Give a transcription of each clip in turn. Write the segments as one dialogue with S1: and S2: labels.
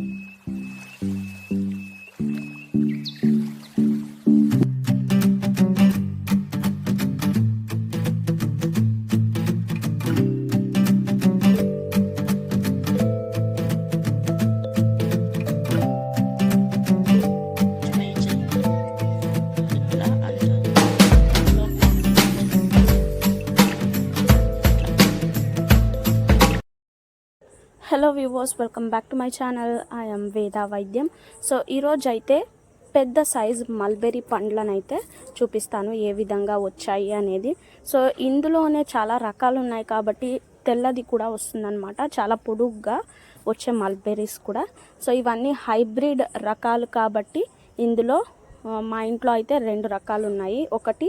S1: Mm-hmm. Hello viewers welcome back to my channel I'm Veda వైద్యం so ఈరోజు అయితే పెద్ద సైజ్ మల్బెరీ పండ్లను అయితే చూపిస్తాను ఏ విధంగా వచ్చాయి అనేది. సో ఇందులోనే చాలా రకాలు ఉన్నాయి కాబట్టి తెల్లది కూడా వస్తుందన్నమాట. చాలా పొడుగ్గా వచ్చే మల్బెరీస్ కూడా. సో ఇవన్నీ హైబ్రిడ్ రకాలు కాబట్టి ఇందులో మా ఇంట్లో అయితే రెండు రకాలు ఉన్నాయి. ఒకటి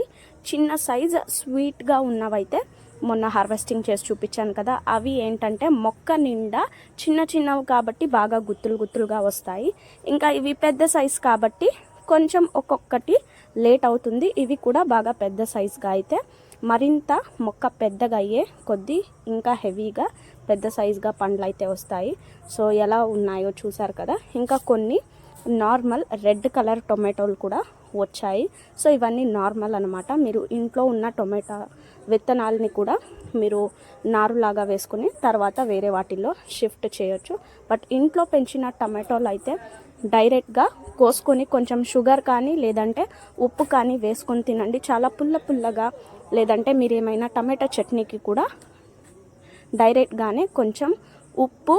S1: చిన్న సైజ్ స్వీట్గా ఉన్నవైతే మొన్న హార్వెస్టింగ్ చేసి చూపించాను కదా అవి ఏంటంటే మొక్క నిండా చిన్న చిన్నవి కాబట్టి బాగా గుత్తులు గుత్తులుగా వస్తాయి. ఇంకా ఇవి పెద్ద సైజ్ కాబట్టి కొంచెం ఒక్కొక్కటి లేట్ అవుతుంది. ఇవి కూడా బాగా పెద్ద సైజ్గా అయితే మరింత మొక్క పెద్దగా అయ్యే కొద్దీ ఇంకా హెవీగా పెద్ద సైజ్గా పండ్లు అయితే వస్తాయి. సో ఎలా ఉన్నాయో చూసారు కదా. ఇంకా కొన్ని నార్మల్ రెడ్ కలర్ టొమాటోలు కూడా వచ్చాయి. సో ఇవన్నీ నార్మల్ అనమాట మీరు ఇంట్లో ఉన్న టొమాటో విత్తనాలని కూడా మీరు నారులాగా వేసుకుని తర్వాత వేరే వాటిల్లో షిఫ్ట్ చేయొచ్చు. బట్ ఇంట్లో పెంచిన టమాటోలు అయితే డైరెక్ట్గా కోసుకొని కొంచెం షుగర్ కానీ లేదంటే ఉప్పు కానీ వేసుకొని తినండి. చాలా పుల్ల పుల్లగా లేదంటే మీరు ఏమైనా టమాటా చట్నీకి కూడా డైరెక్ట్గానే కొంచెం ఉప్పు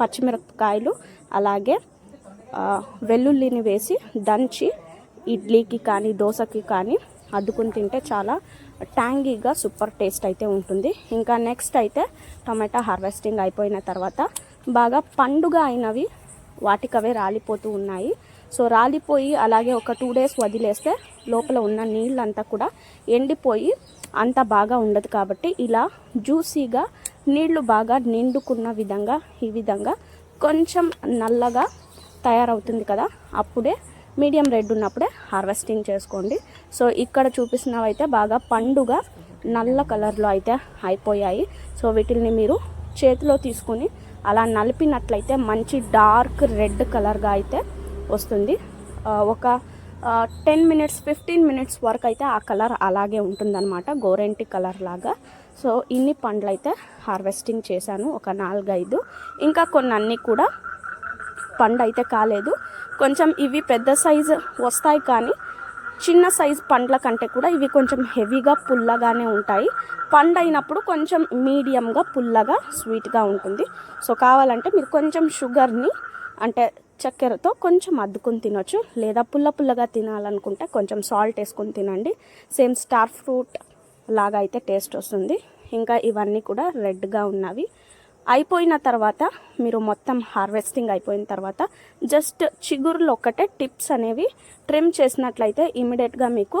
S1: పచ్చిమిరపకాయలు అలాగే వెల్లుల్లిని వేసి దంచి ఇడ్లీకి కానీ దోశకి కానీ అద్దుకుని తింటే చాలా ట్యాంగీగా సూపర్ టేస్ట్ అయితే ఉంటుంది. ఇంకా నెక్స్ట్ అయితే టమాటా హార్వెస్టింగ్ అయిపోయిన తర్వాత బాగా పండుగ అయినవి వాటికవే రాలిపోతూ ఉన్నాయి. సో రాలిపోయి అలాగే ఒక టూ డేస్ వదిలేస్తే లోపల ఉన్న నీళ్ళంతా కూడా ఎండిపోయి అంత బాగా ఉండదు కాబట్టి ఇలా జ్యూసీగా నీళ్ళు బాగా నిండుకున్న విధంగా ఈ విధంగా కొంచెం నల్లగా తయారవుతుంది కదా అప్పుడే మీడియం రెడ్ ఉన్నప్పుడే హార్వెస్టింగ్ చేసుకోండి. సో ఇక్కడ చూపిస్తున్నవి అయితే బాగా పండుగ నల్ల కలర్లో అయితే అయిపోయాయి. సో వీటిని మీరు చేతిలో తీసుకుని అలా నలిపినట్లయితే మంచి డార్క్ రెడ్ కలర్గా అయితే వస్తుంది. ఒక టెన్ మినిట్స్ ఫిఫ్టీన్ మినిట్స్ వరకు అయితే ఆ కలర్ అలాగే ఉంటుందన్నమాట గోరెంటి కలర్ లాగా. సో ఇన్ని పండ్లు అయితే హార్వెస్టింగ్ చేశాను ఒక నాలుగైదు. ఇంకా కొన్ని అన్నీ కూడా పండు అయితే కాలేదు. కొంచెం ఇవి పెద్ద సైజు వస్తాయి కానీ చిన్న సైజు పండ్ల కంటే కూడా ఇవి కొంచెం హెవీగా పుల్లగానే ఉంటాయి. పండు అయినప్పుడు కొంచెం మీడియంగా పుల్లగా స్వీట్గా ఉంటుంది. సో కావాలంటే మీరు కొంచెం షుగర్ని అంటే చక్కెరతో కొంచెం అద్దుకొని తినొచ్చు. లేదా పుల్ల పుల్లగా తినాలనుకుంటే కొంచెం సాల్ట్ వేసుకొని తినండి. సేమ్ స్టార్ ఫ్రూట్ లాగా అయితే టేస్ట్ వస్తుంది. ఇంకా ఇవన్నీ కూడా రెడ్గా ఉన్నవి. అయిపోయిన తర్వాత మీరు మొత్తం హార్వెస్టింగ్ అయిపోయిన తర్వాత జస్ట్ చిగురులు ఒక్కటే టిప్స్ అనేవి ట్రిమ్ చేసినట్లయితే ఇమీడియట్గా మీకు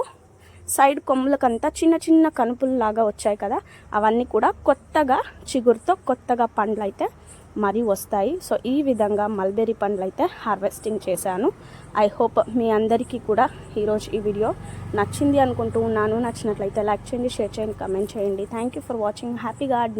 S1: సైడ్ కొమ్ములకంతా చిన్న చిన్న కనుపుల్లాగా వచ్చాయి కదా. అవన్నీ కూడా కొత్తగా చిగురుతో కొత్తగా పండ్లు అయితే మరీ వస్తాయి. సో ఈ విధంగా మల్బెరీ పండ్లు అయితే హార్వెస్టింగ్ చేశాను. ఐ హోప్ మీ అందరికీ కూడా ఈరోజు ఈ వీడియో నచ్చింది అనుకుంటూ ఉన్నాను. నచ్చినట్లయితే లైక్ చేయండి షేర్ చేయండి కమెంట్ చేయండి. Thank you for watching happy garden